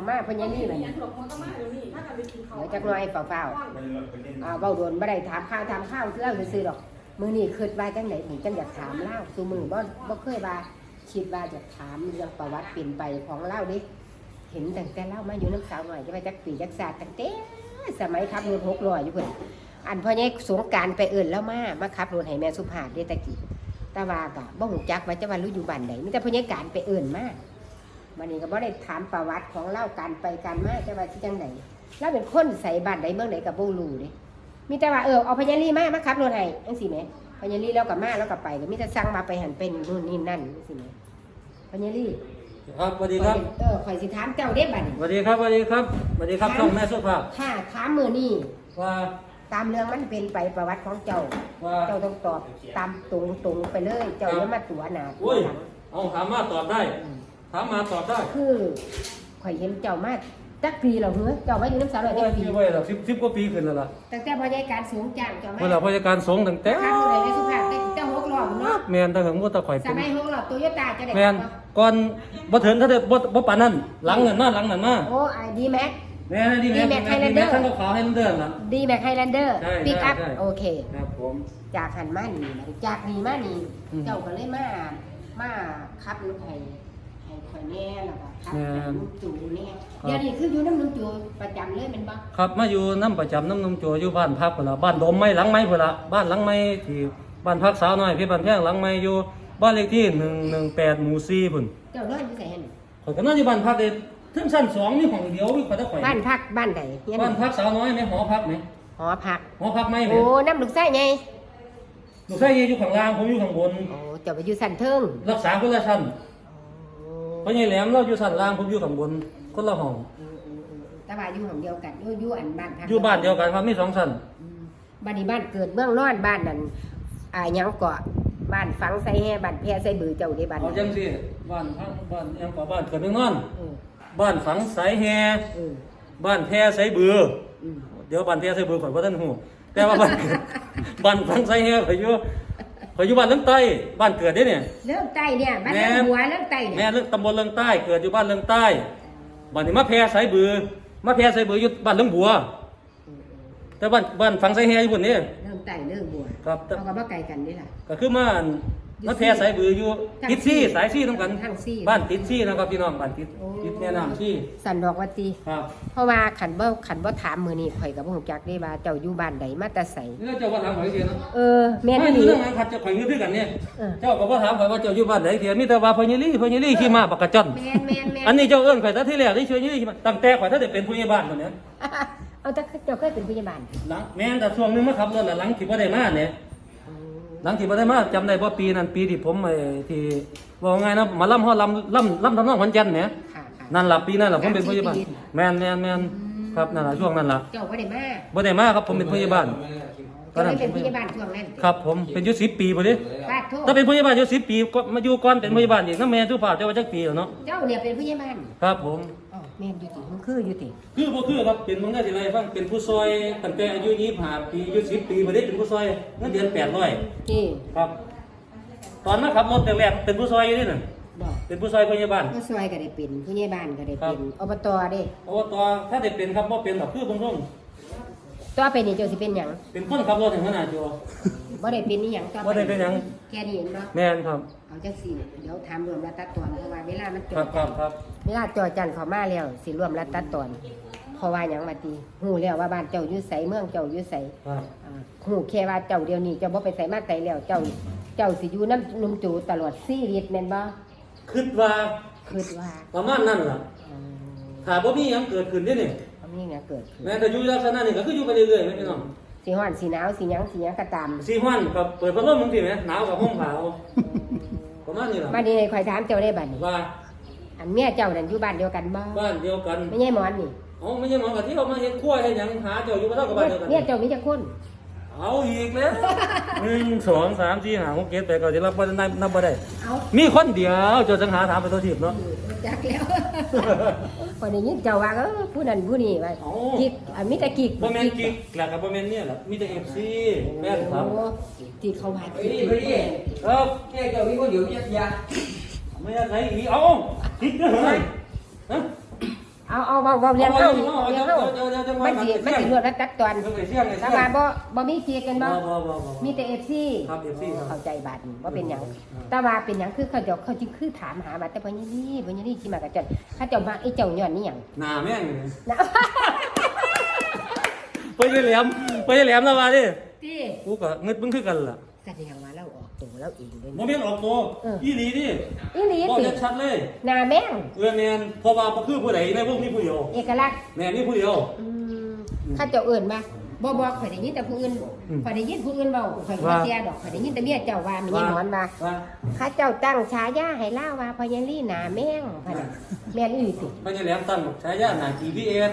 เอามาพญานี่บัดนี้หลบมันก็มาเดี๋ยวนี้เดี๋ยวจักหน่อยเฝ้าๆอ่าเว้าโดนบ่ได้ถามข้าวถามข้าวคือเอาซื่อๆดอกมื้อนี้คิดว่าจังไดผมจังอยากถามเล่าซุมื้อบ่บ่เคยว่าคิดว่าจะถามเรื่องประวัติเป็นไปของเล่าดิเห็นแตั้งแต่เล่ามาอยู่น้ำสาวหน่อยจะไปจักปีจักศาสตร์ตั้งแต่สมัยขับรถหกล้ออยู่เพิ่นอันพ่อใหญ่สงการไปเอิ้นแล้วมามาขับรถให้แม่สุภาพเดตะกี้ต่ว่าก็บ่ฮู้จักว่าจะว่ารู้อยู่บ้านใดมีแต่พ่อใหญ่การไปเอิ้นมา วันนี้ก็บ่ได้ถามประวัติของเล่าการไปการมาแต่ว่าที่จังไหนเราเป็นคนใส่บ้านใดเมืองไหนกับบ่รู้เด้มีแต่ว่าเออเอาพญาลีมามาขับรถให้จังซี่แหมพญาลีแล้วก็มาแล้วก็ไปก็มีแต่สั่งมาไปหันเป็นนู่นนี่นั่นจังซี่แหมพญาลีครับสวัสดีครับเออข่อยสิถามเจ้าเด้บัดนี้สวัสดีครับสวัสดีครับสวัสดีครับช่องแม่สุภาพถ้าถามมื้อนี้ว่าตามเรื่องมันเป็นไปประวัติของเจ้าว่าเจ้าต้องตอบตามตรงตรงๆไปเลย เจ้าอย่ามาตัวหน้าตัวอุ้ยหลังเอาถามมาตอบได้ ถามมาตอบได้คือข่อยเห็นเจ้ามาจักปีแล้วเหรอเจ้ามาอยู่น้ำสาวหน่อยโอ้จัยกปีที่ไว้แล้วสิบสิบกว่าปีขึ้นแล้วล่ะตั้งแต่พยายการสูงจ้างเจ้ามาเมื่อเราพยาการสงฆ์ตั้งแต่ครั้งเลยในสุภาพแต่เจ้าหกรอบเนาะแมนตะเหิงว่าตะข่อยสเป็นมัยหกรอบโตโยต้าจะได้แมนก่อนบ่ถึงถ้าได้บ่บ่ปานนั้นหลังนั่นมาหลังนั่นมาโอ้ไอดีแม็ก แม่นดีแม่ D-Max ดี Highlander แม่ทั้งขาวให้มันเดินล่ะ ดีแม็กไฮแลนเดอร์ใช่ปิกอัพใช่โอเค ครับผม จากหันมานี่นะจากนี่มานี่อืม เจ้าก็เลยมามาขับรถไทยให้ข่อย แน่แล้วก็ขับแม่ให้นลุงจู่เนี่ยครับเดี๋ยวนี้คืออยู่น้ำลุงจู่ประจำเลยแมันบ่ครับมาอยู่น้ำประจำน้ำนมโจอยู่บ้านพักพุ่นล่ะบ้านโดมไม้หลังไม้พุ่นล่ะบ้านหลังไม้ที่บ้านพักสาวน้อยพี่บ้านแพงหลังไม้อยู่บ้านเลขที่118หมู่4พุ่นเจ้านอนอยู่ไสหั่นข่อยก็นอนอยู่บ้านพักเลยถึงชั้นสองมีห้องเดียวมีข่อยตะข่อยบ้านพักบ้านใดเฮียบ้านพักสาวน้อยไหมหอพักไหมหอพักหอพักไหมไหมโอ้น้ำลูกไส้ไงลูกชายอยู่ข้างล่างผมอยู่ข้างบนโอ้เจ้าไปอยู่สันเทิงรักษาคนละชั้นโอ้ เพราะยายแหลมเราอยู่ชั้นล่างผมอยู่ข้างบนคนละห้องแต่ว่าอยู่ห้องเดียวกันอยู่อยู่อันบ้านพักอยู่บ้านเดียวกันครับมีสองชั้นอืมบ้านนี้บ้านเกิดเมืองนอนบ้านนั่นอ่าหยังเกาะบ้านฝังใส่แห่บ้านแพร่ใส่บือเจ้าได้บ้านเอาจังสิบ้านพักบ้านยังก่อบ้านเกิดเมืองนอน เออบ้านฝังสายแฮเออบ้านแพร่สายบือ อืมเดี๋ยวบ้านแพร่สายบือข่อยบ่ทันฮู้แต่ว่าบ้าน บ้านฝังสายแฮข่อยอยู่ อยอยู่บ้านเรื่องใต้ บ้านเกิดเด้เนี่ย เริ่มใต้เนี่ยบ้านแม่เริ่มหัวเริ่มใต้แม่เนี่ยเรื่องตำบลเรื่องใต้ เกิดอยู่บ้านเรื่องใต้บ้านนี้มาแพร่สายบือ มาแพร่สายบืออยู่บ้านเรื่องบัวอืมอืมแต่บ้านบ้านฝังสายแฮอยู่พุ่นนี่เริ่มใต้เริ่มบัวครับแต่เขาก็บ่ไกลกันนี่ล่ะก็คือมา มาแพร่สายบืออยู่ทางติดซี่ซี่สายซี่ต้องกันทางซี่บ้านติดซี่นะครับพี่น้องบ้านติดโอ้ติดแม่น้ำซี่สันดอกวัตีครับเพราะว่าขันบ่ขันบ่ถามมื้อนี้ข่อยก็บ่ฮู้จักได้ว่าเจ้าอยู่บ้านใดมาแต่ไสนี่เจ้าว่าถามข่อยเทียนนะเออแม่นไม่อีหรู้ลีเรื่องนั้นครับเจ้าข่อยอยู่ด้วยกันเนี่ยเออเจ้าก็บ่ถามข่อยว่าเจ้าอยู่บ้านไหนเทียนมีแต่ว่าพญาลี่พญาลี่ขี่มาปากกระจ่อนแม่นแม่นแม่นอันนี้เจ้าเอิ้นข่อยแต่ที่แรกที่ช่วยยี่ขี่มาตั้งแต่ข่อยถ้าได้เป็นผู้ใหญ่บ้านคนเนี้ยเอาแต่เจ้าเคยเป็นพยาบาลหลังแม่นแต่ช่วงหนึงมาขับรถแล้วหลังที่บ่ได้มาเนี่ย หลังที่บ่ได้มาจำได้บ่ปีนั้นปีที่ผมไอ้ที่ว่าไงนะมาล่ำฮอดล่ำล่ำล่ำทำนองขอนแก่นเนี่ยค่ะค่ะ นั่นล่ะปีนั้นล่ะผมเป็นผู้ใหญ่บ้านสามสี่ปีแม่นแม่นแม่นครับนั่นล่ะช่วงนั้นล่ะเจ้าบ่ได้มาบ่ได้มาครับผมเป็นผู้ใหญ่บ้านเจ้าได้เป็นพยาบาลช่วงนั้นครับ ผมเป็นอยู่10ปีพอดีฟาดโทษถ้าเป็นผู้ใหญ่บ้านอยู่10ปีก็มาอยู่ก่อนเป็นผู้ใหญ่บ้านอีกนำแม่ทุกภาพเจ้าว่าจักปีแล้วเนาะเจ้าเนี่ยเป็นพยาบาลครับผมอ๋อ แม่นอยู่ติมันคืออยู่ติคือบ่คือครับเป็นมึงได้สิไรฟังเป็นผู้ซอยตั้งแต่อายุ25ปีอายุ10ปีบ่ได้เป็นผู้ซอยเงินเดือน800นี่ครับ ตอนมาขับรถแรกๆเป็นผู้ซอยอยู่นี่น่ะบอกเป็นผู้ซอยพยาบาลก็ซอยก็ได้เป็นพยาบาลก็ได้ครัเป็บนอบตเด้โอ้ตอถ้าได้เป็นครับบ่เป็นดอกคือผมต้องต่อไปนี่เจ้าสิเป็นหยังเป็นคนขับรถให้หัวหน้าจัวบ่ได้เป็นนี่หยังต่อไปบ่ได้เป็นหยังแค่นี้เห็นบ่แม่นครับเอาจังซี่เดี๋ยวถามรวมรัฐตัดตอนเพราะว่าเวลามันจครับครับครับ เวลาจอจันเข้ามาแล้วสิรวมรัฐตัดตอนเพราะว่าหยังมาตีฮู้แล้วว่าบ้านเจ้าอยู่ไสเมืองเจ้าอยู่ไสครับอ่าหูแค่ว่าเจ้าเดียวนี้เจ้าบ่ไปใส่มาไตแล้วเจ้าเจ้าสิอยู่น้ำนุ่มจูตลอดชีวิตแม่นบ่คิดว่าคิดว่าประมาณนั้นล่ะอืมถ้าบ่มีหยังเกิดขึ้นนี่นี่เอามีหยังเกิดขึ้นแม่นแต่อยู่ลักษณะนี้ก็คืออยู่ไปเรื่อยๆแม่พี่น้องสิฮ้อนสิหนาวสิหยังสิหยังก็ตามสีฮ้อนกับเปิดพัดลมมึงสิแม่หนาวกับห่มขาวประมาณนี้ล่ะบัดนี้ข่อยถามเจ้าได้บัดนี้ว่า อันเมียเจ้านั่นอยู่บ้านเดียวกันบ่บ้านเดียวกันไม่ใช่หมอนนี่เอ๋อไม่ใช่หมอกะที่เขามาเฮ็ดครัวให้หยังหาเจ้าอยู่บ่เท่ากับบ้านเดียวกันเมียเจ้ามีจักคนเอาอีกแล้วหนึ่งสองสามสี่ห้าหกเจ็ดแปดเก้าสิบรับบ่ได้นับบ่ได้ เอามีคนเดียวเจ้าจังหาถามไปตัวทิพย์เนาะ จักแล้วพอได้ยินเจ้าว่าเออผู้นั้นผู้นี้ว่าเอ้ากิกอันมีแต่กิกบ่แม่นกิ๊กแหละกับบ่แม่นเนี่ยแหละมีแต่ FC แม่นครับโอ้ที่เขาว่าไปดิไปดิครับ แค่เจ้ามีคนเดียวเนี่ยยาไม่อยากให้อีเอา คิดด้ยเอฮเอาเอาเบาเบาเรียนเข้าเรียนเข้าไม่สิไม่สิเลือแล้วตัดตอนสบายบ่บ่มีเกียกันบ่มีแต่เอฟซีเข้าใจบาดว่าเป็นอย่างตาวาเป็นอย่างคือเขาเจ้าเขาจึงคือถามหาบาแต่บ่นี่บ่นี่ที่มากับจันข้าเจ้ามาไอ้เจ้าย้อนนี่อย่างหน้าแม่งนะไปเรียมไปเรียมแล้วมาดิกูก็งึดมึงคือกันล่ะกันอย่างว่า ตัวเราเองเลยบ่แม่นออกตัวเอออีหลีดิอีหลีบ่ติชัดๆเลยหน้าแม่ง เออแม่นเพราะว่าบ่คือผู้ใดในพวกนี้ผู้เดียวเอกลักษณ์แม่นี่ผู้เดียว อืมเขาเจ้าเอิ่นมาบ่บ่ข่อยได้ยินแต่ผู้อื่นอืมข่อยได้ยินผู้อื่นเว้าข่อยบ่ว่า เสียดอกข่อยได้ยินแต่เมียเจ้าว่ามีหนอนว่าว่าข้าเจ้าตั้งฉายาให้ล่าว่าพญาลีหน้าแม่งพะน่ะแม่นอีหลีติไปยังแหลมตั้งฉายาหน้า GPS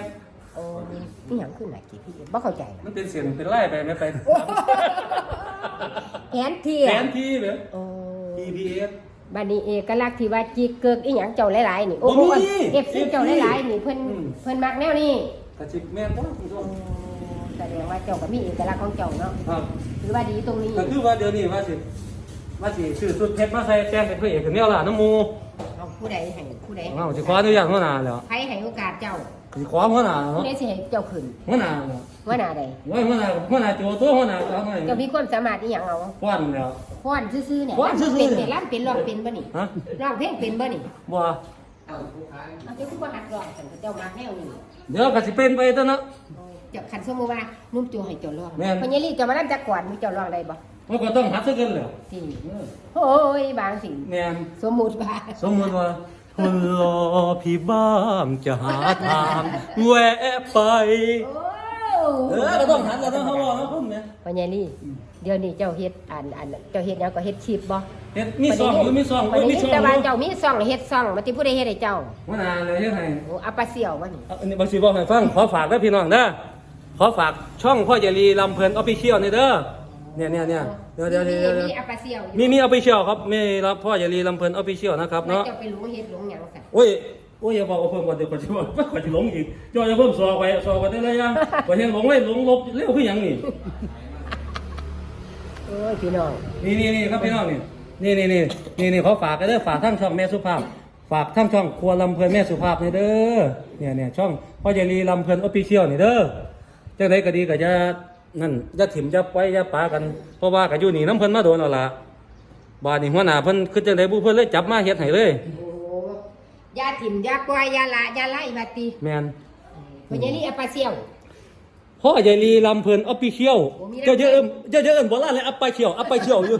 โอ้นี่หยังขึ้นหน้ากี่พี่บ่เข้าใจ มันเป็นเสียงเป็นไล่ไปไม่ไป แผนที่แผอะนที่เด้อโอ้ GPS บัดนี้เอกลักษณ์ที่ว่าจิกเกิกอีหยังเจ้าหลายๆนี่ โอ้บ่โหมีเอฟซีเจ้าหลายๆนี่เพิ่นอืม เพิ่นมักแนวนี้กระชิบแม่นบ่คุณผู้ชมแสดงว่าเจ้าก็มีเอกลักษณ์ของเจ้าเนาะครับถือว่าดีตรงนี้ก็คือว่าเดี๋ยวนี้ว่าสิว่าสิซื้อสุดเพชรมาใส่แจ้งเป็นพระเอกขึ้นแนวล่ะน้ำหมูเอาผู้ใดให้ผู้ใดเอาสิขออนุญาตหัวหน้าแล้วใครให้โอกาสเจ้าสิขอหัวหน้าผู้เนาะใดสิให้เจ้าขึ้นหัวหน้าเนาะว่าหน้าใดไว้หัวหน้าหัวหน้าโจตัวหัวหน้าเอาหน่อยเจ้ามีความสามารถอีหยังเอาฟ้อนแล้วฟ้อนซื่อๆเนี่ยฟ้อนซื่อๆ เป็นเป็นร้านเป็นร้องเป็นบ่นี่ฮะร้องเพลงเป็นบ่นี่บ่เอาเจ้าคือบ่หัดร้องซั่นเจ้ามักแนวนี้เดี๋ยวก็สิเป็นไปตัวเนาะ เจ้าคันสมมุติว่านุ่มโจให้เจ้าร้องแม่นพญาลีเจ้ามานํจักก่อนมีเจ้าร้องได้บ่มันก็ต้องหัดซะกันแล้วที่เออโอ้ยบางสิ่งแม่นสมมุติว่าสมมุติว่า คนรอพี่บ้างจะหาทางแวะไปโอ้เออก็ต้องหัดแล้วต้องเฮาว่าเฮาพุ่นแม่พญาลีเดี๋ยวนี้เจ้าเฮ็ดอันอันเจ้าเฮ็ดหยังก็เฮ็ดชีพบ่เฮ็ดมีซองหรือมีซองบัโอ้ดยมีนี้ซองแต่ว่าอยู่เจ้ามีซ่องเฮ็ดซ่องมันสิผู้ใดเฮ็ดให้เจ้าหัวหน้าเลยเฮ็ดให้โอ้อัปปะเสี่ยวบ่นี่อันนี้บางทีบอกให้ฟังขอฝากด้วยพี่น้องเด้อขอฝากช่องพ่อเจรีลำเพลินออฟฟิเชียลนี่เด้อ เนี่ยเนี่ยเนี่ยเดี๋ยวเดี๋ยวเดี๋ยวเดี๋ยวมีอัปปะเสี่ยวอยู่มีมีออฟฟิเชียลครับมีรับพ่อเจรีลำเพลินออฟฟิเชียลนะครับแล้วเนาะเจ้าไปหลงเฮ็ดหลงหยังซั่นโอ้ยโอ้ยอย่าบอกว่าเพิ่มก่อนเดี๋ยวก่อนจะบอกว่าก่อนจะหลงอีกจอจะเพิ่มซอไปซอไปได้เลยยังก่อนยังหลงเลยหลงลบเร็วขึ้นยังนี่โอ้ยพี่น้องนี่นี่นี่ครับพี่น้องนี่นี่นี่นี่นี่นี่ขอฝากกันเด้อฝากทั้งช่องแม่สุภาพ ฝากทั้งช่องครัวลำเพลินแม่สุภาพนี่เด้อเนี่ยเนี่ยช่องพ่อเจรีลำเพลินออฟฟิเชียลนี่เด้อจังไดก็ดีก็จะ นั่นจะถิ่มจะปล่อยจะปากันเพราะว่าก็อยู่นี่น้ำเพิ่นมาโดนเอาล่ะบาดนี้หัวหน้าเพิ่นคือจังไดผู้เพิ่นเลยจับมาเฮ็ดให้เลย โอ้ยาถิ่มยาปล่อยยาละยาไล่บัดติแม่นพญาลีอัปปะเสี่ยว พ่อใหญ่ลีลำเพิ่นออฟฟิเชียลโอ้มีน้ำเจ้าเจ้าเอิ้นเจ้าเจ้าเอิ้นบ่ล่ะเลยอัปไปเชียวอัปไปเชียวอยู่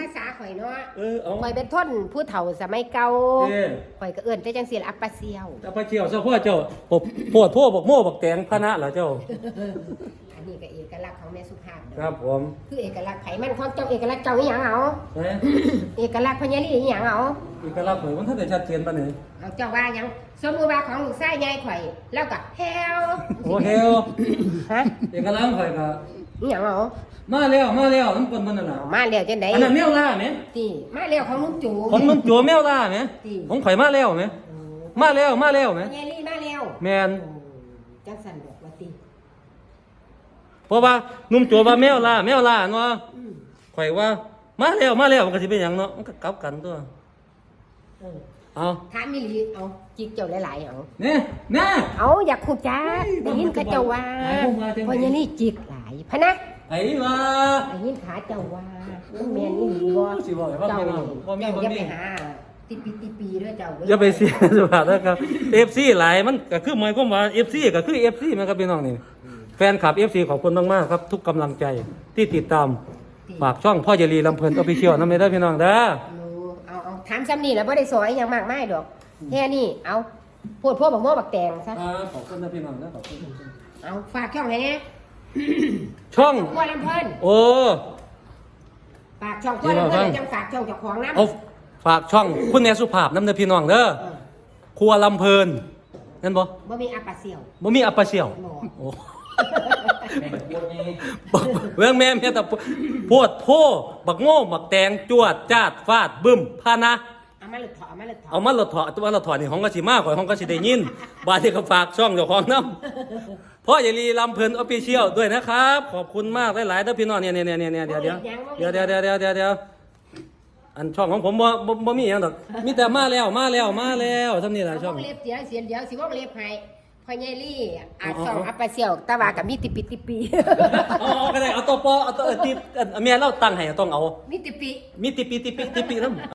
ภาษาข่อยเนาะเออเอาข่อยเป็นทนผู้เฒ่าสมัยเก่าเอ้ยข่อยก็เอิ้นแต่จังซี่ล่ะอัปปะเสี่ยวอัปไปเชียวเจ้าพ่อเจ้าปบโพดโพบักโม่บักแตงพะนะล่ะเจ้า อันนี้ก็เอกลักษณ์ของแม่สุภาพเนาะครับผมคือเอกลักษณ์ไผมันของเจ้าเอกลักษณ์เจ้าอีหยังเอา เอ้ยเอกลักษณ์พญาลีอีหยังเอาอีกลักษณ์ข่อยมันทันได้ชัดเจนปานนี้เอาเจ้าว่าหยังสมมุติว่าของลูกชายใหญ่ข่อย แล้วก็เฮลโอ้เฮลฮะเอกลักษณ์ข่อยก็อีหยังเอามาแล้วมาแล้วน้ำคนมันนั่นน่ะเอามาแล้วจังได๋อันนั้นแมวล่าแหมติมาแล้วของลุงจูของนุ่มจัวแมวล่าแหมติของข่อยมาแล้วแหมมาแล้วมาแล้วแหมพญาลีมาแล้วแมน โอ้จังสั่นบอกว่าติ เพราะว่านุ่มจัวว่าแมวล่าแมวล่าเนาะอืมข่อยว่า มาแล้วมาแล้วมันก็สิเป็นหยังเนาะมันก็กลับกันตัวเออเอาถามอีหลีเอาจิกเจ้าหลายๆเอาเนี่ยน่า เอาอยากขุดจักได้ยินเขาเจ้าว่าหาผมมาจังไหน พญาลีจิกหลายพะนะไอ้ว่าได้ยินขาเจ้าว่ามันแม่นอีหลีบ่สิบอกให้ฟังเจ้าพี่น้นี่องบ่มีเจ้าบ่อย่ามีไปหาติปีติปีเด้อเจ้าอย่าไปเสียสุภาพนะครับ FC หลายมันก็คือหมายความว่า FC ก็คือ FC มันก็พี่น้องนี่แฟนคลับ FC ขอบคุณมาก ๆ ครับ ทุกกำลังใจที่ติดตามฝากช่องพ่อเจรีลำเพลินออฟฟิเชียลนำไปได้อพี่น้องเด้อเอาเอาถามซ้ำนี่แล้วบ่ได้สอนอหยังมากมายดอกแค่นี้เอาโพดพวกบักโม่บักแตงซะอ่าขอบคุณนะพี่น้องนะขอบคุณเอาฝากช่องให้แน่ช่องกลัวลำเพิ่นโอ้ฝากช่องกลัวลำเพิ่นแล้วจังฝากช่องเจ้าของนำเอาฝากช่องคุณแม่สุภาพน้ำเด้อพี่น้องเด้อครัวลำเพลินนั่นบ่บ่มีอาปาเซียวบ่มีอัปปะเชียว บ่โอ้บักเรื่องแม่แม่แต่พวดโพบักโง่บักแตงจวดจาดฟาดบึ้มพานะ เอามาเลยเถอะเอามาเลยเถอะเอามาหลดถอดตัวหลดถอดนี่ของก็สิมากกว่าของก็สิได้ยิน บาดที่ก็ฝากช่องเจ้าของน้ำพ่ออย่าลีลำเพลินออฟฟิเชียลด้วยนะครับ ขอบคุณมากหลายๆเด้อพี่น้องเนี่ยเนี่ยเนี่ยเนี่ยเดี๋ยวเดี๋ยวเดี๋ยวเดี๋ยวเดี๋ยวเดี๋ยวเดี๋ยวเดี๋ยวอันช่องของผมบ่บ่บ่มีหยังดอกมีแต่มาแล้วมาแล้วมาแล้วซำนี่ล่ะเอาช่วองงเล็บเสียเสียนเดียวสิวงเล็บให้ พ่อใหญ่ลี่อาจอ๋อสองอ๋ออัปปะเสี่ยวตะวากับมีติปิติปีเอาเอาก็ได้เอาตัวปอเอาตัวเออติอันเมียเราตั้งให้ต้องเอา มีติปิ มีติปีติปีติปีนำ